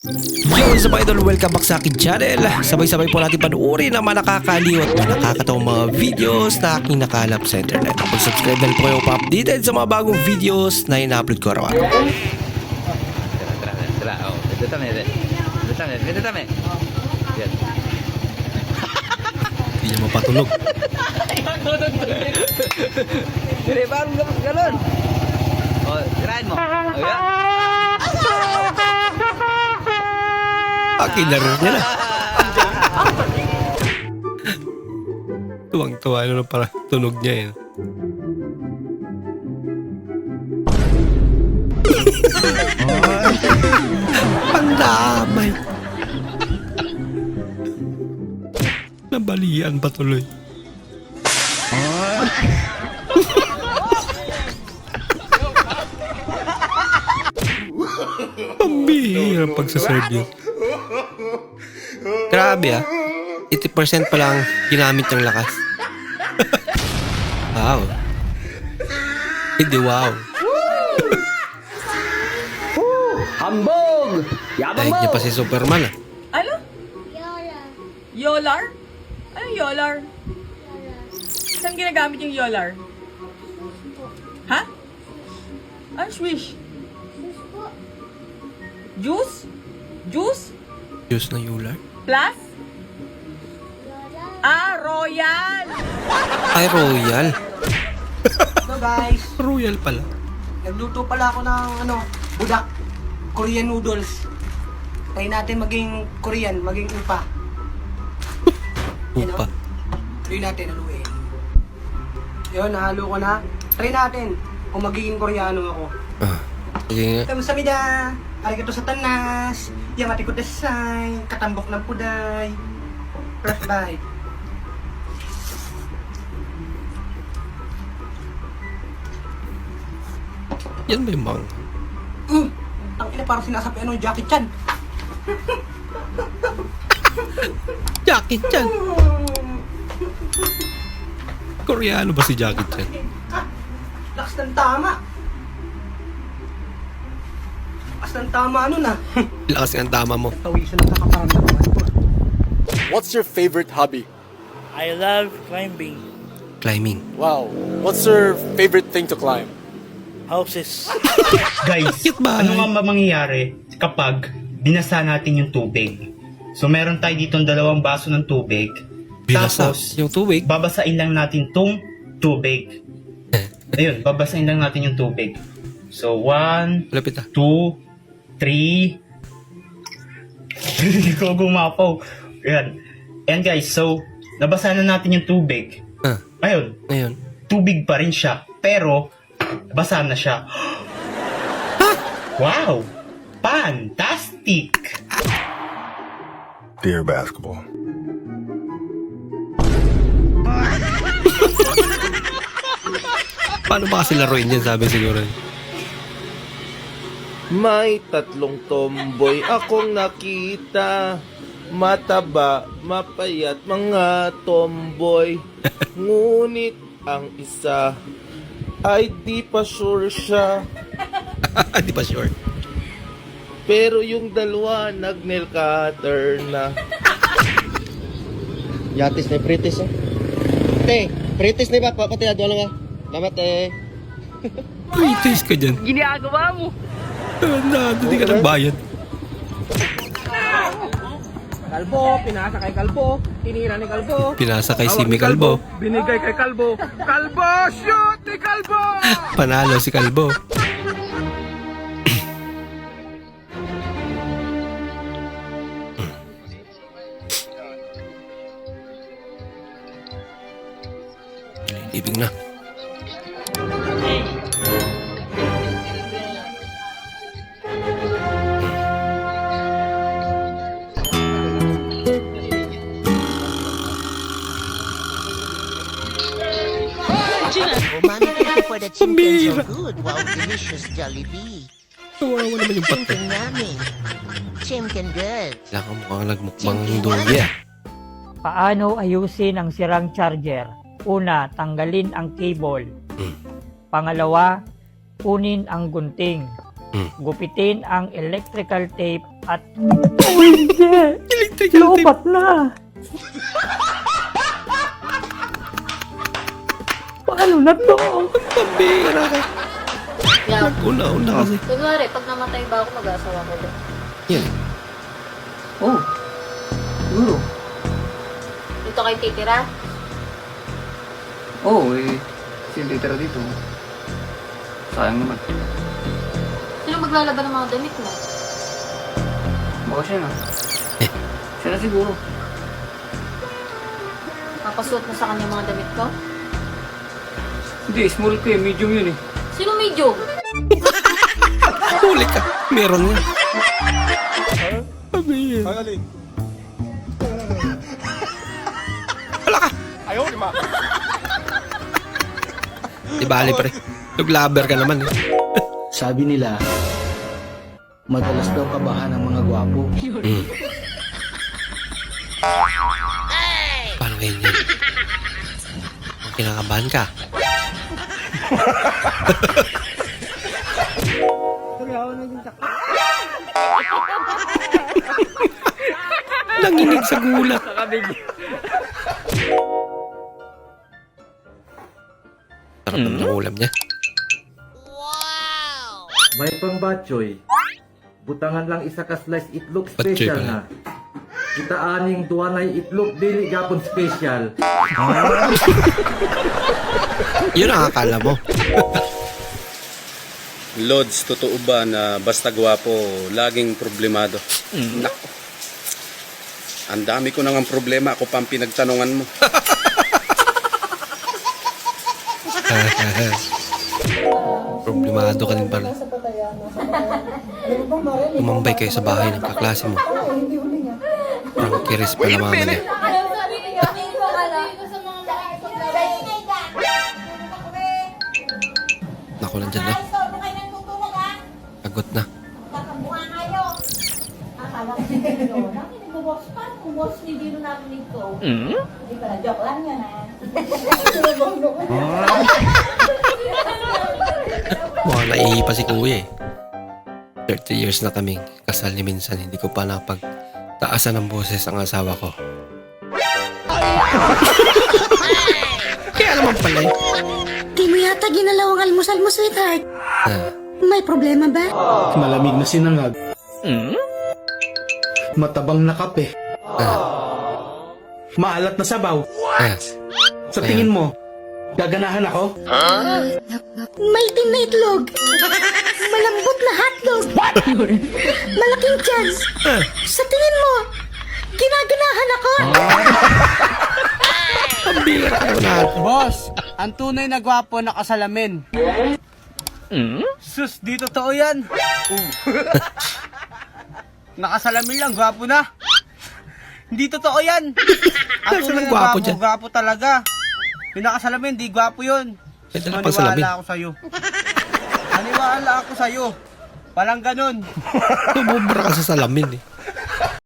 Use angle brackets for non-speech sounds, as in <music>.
Yo, up idol? Welcome back sa akin channel. Sabay-sabay po natin panuorin ang mga nakakaliw at nakakatawang mga videos na aking nakalap sa internet. Kung subscribe na po kayo pa-updated sa mga bagong videos na ina-upload ko araw-araw. Tara, tara, tara. Oh, dito tame. Dito tame. Yan. Hindi niya mapatunog. Dire, parang ganun. Oh, tirahin mo. Oh, yan. Akin na rin niya na. <laughs> Tuwang-tuwa na para tunog niya yun. Ang damay. Nabalian pa tuloy. Pambihira pagsaserve yun. Grabe ah. 80% pa lang ginamit yung lakas. <laughs> wow. Hindi wow. Hambog! Yabang Dahil mo! niya pa si Superman ah. Ano? Yolar? Anong Yolar? Saan ginagamit yung Yolar? Ha? Ano swish? Juice? Juice? Diyos na yular. Plus? Ah, Royal! Ay, royal. So guys, Royal pala. nagluto pala ako ng ano, budak. Korean noodles. Try natin maging Korean, maging upa. Upa. Try natin haluin. Yun, nahalo ko na. Try natin kung magiging Koreano ako. Ah. Sige nga. Kamusamida! Arigato sa tanas! Yamati ko desay! Katambok ng puday! First bite. Yan ba yung bang? Mm! Ang ina parang sinasabi ano, Jackie Chan! Jackie Chan. Koreano ba si Jackie Chan? Ah! Lakas ng tama! Lakas ng tama ano na! <laughs> Lakas ng tama mo. Tawisan ang nakaparamdaman ko. What's your favorite hobby? I love climbing Climbing. Wow. What's your favorite thing to climb? houses. <laughs> Guys, ano nga ba mangyayari kapag binasa natin yung tubig? So meron tayo ditong dalawang baso ng tubig. Binasa. Tapos, Yung tubig. babasain lang natin tong tubig. Ayun, babasain lang natin yung tubig. So, one, Lapit ah. two, three. <laughs> Hindi ko gumapaw. Ayan. Ayan guys, so, nabasa na natin yung tubig. Ah. Ayun, Ngayon. tubig pa rin siya. Pero, basa na siya. <gasps> wow! Fantastic! Dear basketball. Paano ba kasi laruin yan sabi siguro. May tatlong tomboy akong nakita Mataba, mapayat mga tomboy Ngunit ang isa ay di pa sure siya <laughs> Hindi pa sure. Pero yung dalawa nag-nail cutter na Yatis na pritis eh. Te, pritis na ba? Pati na nga. Damat eh. British ka dyan. Ginagawa mo! Na, hindi ka nang bayad. Kalbo, pinasa kay Kalbo, tinira ni Kalbo. Pinasa kay si Kalbo. Binigay kay Kalbo. Kalbo, shoot ni Kalbo! <laughs> Panalo si Kalbo. <clears throat> Ibig na. Mommy, thank you for the <laughs> chicken good. Wow, delicious Jollibee. Kawawa naman yung patay. Chicken yummy. Chicken good. Wala kang mukhang nagmukbang dugi ah. Paano ayusin ang sirang charger? Una, tanggalin ang cable. Hmm. Pangalawa, kunin ang gunting. Hmm. Gupitin ang electrical tape At, oh hindi! Electrical tape. Lobat na! <laughs> Paano na to? Pambira ka. Yeah. Una-una kasi. Kunwari, pag namatay ba ako, mag-asawa ko din. Yan. Oh, siguro. Dito kayo titira? Oo, oh, eh. Sino titira dito? Sayang naman. Sino maglalaban ng mga damit mo? Baka siya na. Siya na siguro. Papasuot mo sa kanya mga damit ko? Hindi, small ko eh. Medium yun eh. Sino medyo? Huli ka. Meron yan. Wala ka. Ayaw, di ma. Di bali pre. Naglaber ka naman eh. Sabi nila, madalas daw kabahan ng mga gwapo. Mm. Paano ngayon yan? Ang kinakabahan ka. <laughs> Nanginig sa gulat. Sarap naman ng ulam niya. May pambatchoy. Butangan lang isa ka slice itlog Batchoy special pala. na. Kita aning duwanay itlog dili gapon special. <laughs> Yun ang akala mo. Lods, totoo ba na basta gwapo, laging problemado? Nako. Ang dami ko nang problema, ako pang pinagtanungan mo. <laughs> Problemado ka din pala. Umambay kayo sa bahay ng kaklase mo. Ang kiris pala mama niya. Naku, nandyan na. Agot <laughs> na. Mukhang naihi pa si kuya eh. 30 years na kaming kasal ni minsan hindi ko pa napag taasan ng boses ang asawa ko. <laughs> Kaya naman pala eh. Di mo yata ginalaw ang almusal mo, sweetheart. Ah, May problema ba? Malamig na sinangag. Matabang na kape. Maalat na sabaw. ah. Sa tingin mo, gaganahan ako? May itim na itlog. Malambot na hotdog. Malaking chance. Sa tingin mo, ginaganahan ako? <laughs> Naman. Boss, ang tunay na gwapo nakasalamin. Sus, di totoo yan. <laughs> nakasalamin lang, gwapo na. Hindi totoo yan. Ang tunay na gwapo gwapo, dyan? gwapo talaga. Yung nakasalamin, di gwapo yun. May dala pa salamin. Maniwala ako sa'yo. Maniwala ako sa'yo. Walang ganun. <laughs> Tumubra ka sa salamin eh.